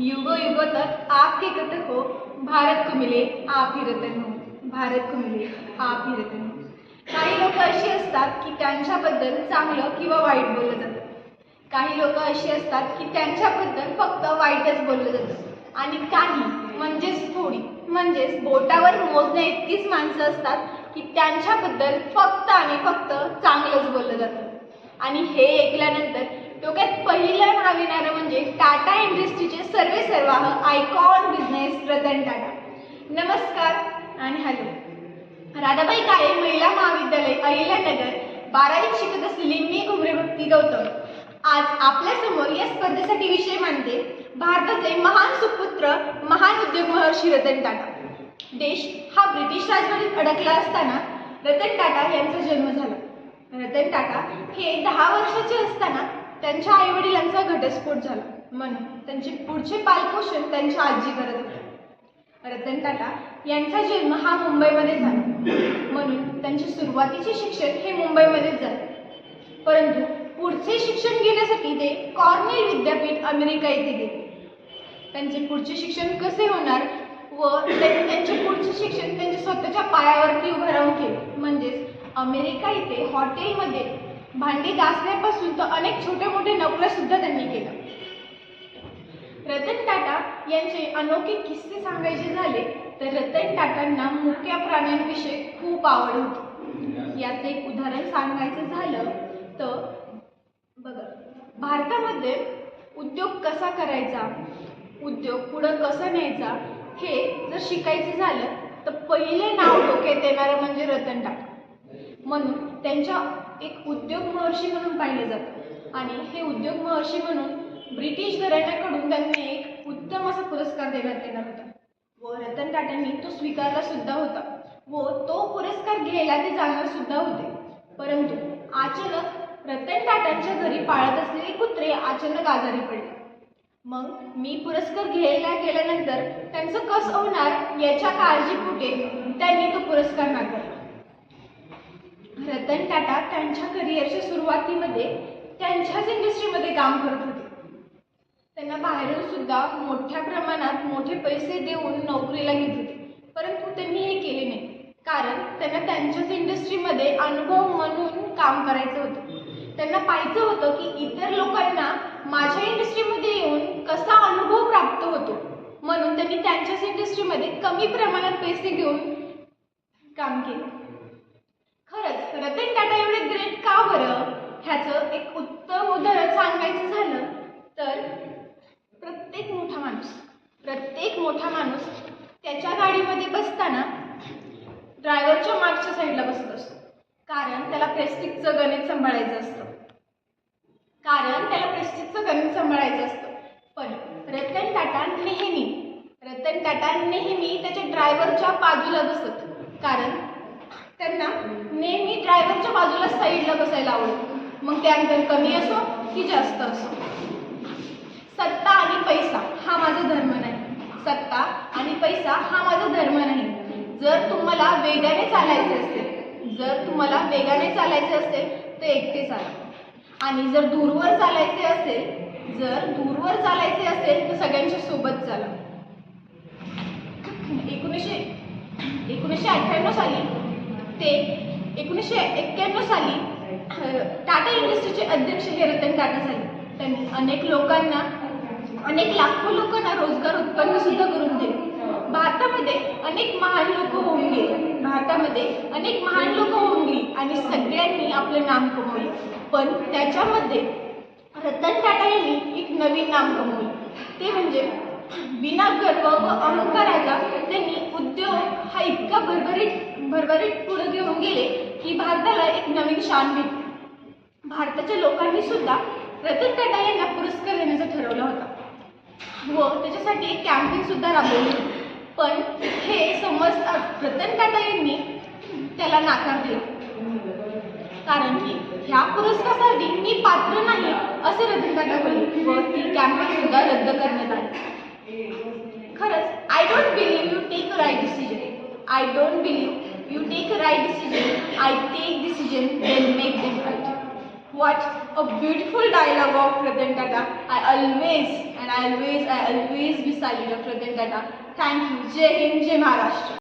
युगो युगो तक आपके कथक हो भारत को मिले आप ही रतन हो भारत को मिले आप ही रतन हो। काही लोक अशी असतात की त्यांच्याबद्दल चांगलं किंवा वाईट बोललं जातं. काही लोक अशी असतात की त्यांच्याबद्दल फक्त वाईटच बोललं जातं. आणि काही म्हणजेच थोडी म्हणजेच बोटावर मोजण्या इतकीच माणसं असतात की त्यांच्याबद्दल फक्त आणि फक्त चांगलंच बोललं जातं. आणि हे ऐकल्यानंतर डोक्यात पहिलं नाव येणारं म्हणजे टाटा इंडस्ट्रीचे सर्वे सर्वाह आयकॉन बिझनेस रतन टाटा. नमस्कार आणि हॅलो. राधाबाई काळे महिला महाविद्यालय अहिल्यानगर बारावीत शिकत असलेली मी घुमरे भक्ती गौतम. आज आपल्यासमोर या स्पर्धेसाठी विषय मानते भारताचे महान सुपुत्र महान उद्योग महर्षी रतन टाटा. देश हा ब्रिटिश राजवटीत अडकला असताना रतन टाटा यांचा जन्म झाला. रतन टाटा हे दहा वर्षाचे असताना त्यांच्या आईवडिलांचा घटस्फोट झाला. म्हणून त्यांचे पुढचे पालपोषण त्यांच्या आजी करत होते. रतन टाटा यांचा जन्म हा मुंबईमध्ये झाला. म्हणून त्यांचे सुरुवातीचे शिक्षण हे मुंबईमध्येच झाले. परंतु पुढचे शिक्षण घेण्यासाठी ते कॉर्नेल विद्यापीठ अमेरिका येथे गेले. त्यांचे पुढचे शिक्षण कसे होणार व त्यांनी त्यांचे पुढचे शिक्षण त्यांच्या स्वतःच्या पायावरती उभं राहून केले. म्हणजेच अमेरिका इथे हॉटेलमध्ये भांडी घासण्यापासून तर अनेक छोटे मोठे नोकऱ्यासुद्धा त्यांनी केलं. रतन टाटा यांचे अनोखे किस्से सांगायचे झाले तर रतन टाटांना मुक्या प्राण्यांविषयी खूप आवड होती. याचं एक उदाहरण सांगायचं झालं तर बघा भारतामध्ये उद्योग कसा करायचा उद्योग पुढं कसं न्यायचा हे जर शिकायचं झालं तर पहिले नाव डोक्यात येणारं म्हणजे रतन टाटा. म्हणून त्यांच्या एक उद्योग महर्षी म्हणून पाहिले जातं. आणि हे उद्योग महर्षी म्हणून ब्रिटिश घराण्याकडून त्यांनी एक उत्तम असा पुरस्कार देण्यात येणार होता. व रतन टाटांनी तो स्वीकारला सुद्धा होता. व तो पुरस्कार घ्यायला ते जाणार सुद्धा होते. परंतु अचानक रतन टाटांच्या घरी पाळत असलेले कुत्रे अचानक आजारी पडले. मग मी पुरस्कार घ्यायला गेल्यानंतर त्यांचं कसं होणार याच्या काळजीपोटे त्यांनी तो पुरस्कार नाकारला. रतन टाटा त्यांच्या करिअरच्या सुरुवातीमध्ये त्यांच्याच इंडस्ट्रीमध्ये काम करत होते. त्यांना बाहेरून सुद्धा मोठ्या प्रमाणात मोठे पैसे देऊन नोकरीला घेत होते. परंतु त्यांनी हे केले नाही. कारण त्यांना त्यांच्याच इंडस्ट्रीमध्ये अनुभव म्हणून काम करायचं होतं. त्यांना पाहायचं होतं की इतर लोकांना माझ्या इंडस्ट्रीमध्ये येऊन कसा अनुभव प्राप्त होतो. म्हणून त्यांनी त्यांच्याच इंडस्ट्रीमध्ये कमी प्रमाणात पैसे घेऊन काम केलं. खरंच रतन टाटा एवढे ग्रेट का बरं? ह्याचं एक उत्तम उदाहरण सांगायचं झालं तर प्रत्येक मोठा माणूस प्रत्येक मोठा माणूस त्याच्या गाडीमध्ये बसताना ड्रायव्हरच्या मागच्या साईडला बसत असतो. कारण त्याला प्रेस्टिकचं गणित सांभाळायचं असतं. कारण त्याला प्रेस्टिकचं गणित सांभाळायचं असतं. पण रतन टाटा नेहमी रतन टाटा नेहमी त्याच्या ड्रायव्हरच्या बाजूला बसत. कारण त्यांना नेहमी ड्रायव्हरच्या बाजूला साईडला बसायला आवडतं. मग ते अंतर कमी असो की जास्त असो. सत्ता आणि पैसा हा माझा धर्म नाही. सत्ता आणि पैसा हा माझा धर्म नाही. जर तुम्हाला वेगाने चालायचे असेल जर तुम्हाला वेगाने चालायचे असेल तर एकटे चाला. आणि जर दूरवर चालायचे असेल जर दूरवर चालायचे असेल तर सगळ्यांच्या सोबत चाला. एकोणीसशे एकोणीसशे अठ्ठ्याण्णव साली ते एकोणीसशे एक्क्याण्णव साली टाटा इंडस्ट्रीचे अध्यक्ष हे रतन टाटा झाले. त्यांनी अनेक लोकांना अनेक लाखो लोकांना रोजगार उत्पन्न सुद्धा करून दिले. भारतामध्ये अनेक महान लोक होऊन गेले. भारतामध्ये अनेक महान लोक होऊन गेली आणि सगळ्यांनी आपलं नाम कमवलं. पण त्याच्यामध्ये रतन टाटा यांनी एक नवीन नाम कमवलं. ते म्हणजे विना गर्व व अहंकाराचा त्यांनी उद्योग हा इतका भरभरीत भरभरीत पुढे घेऊन गेले की भारताला एक नवीन शान भेटली. भारताच्या लोकांनी सुद्धा रतन टाटा यांना पुरस्कार देण्याचा ठरवला होता. व त्याच्यासाठी एक कॅम्पेन सुद्धा राबवली. पण हे समजताच रतन टाटा यांनी त्याला नाकार दिला. कारण की ह्या पुरस्कारासाठी मी पात्र नाही असे रतन टाटा बोलले. व ती कॅम्पेन सुद्धा रद्द करण्यात आली. खरंच I don't believe you take a right decision I don't believe you take a right decision I take decision then make them right What a beautiful dialogue of Ratan Tata. I always and and I always I always be salute of Ratan Tata thank you Jai Hind Jai Maharashtra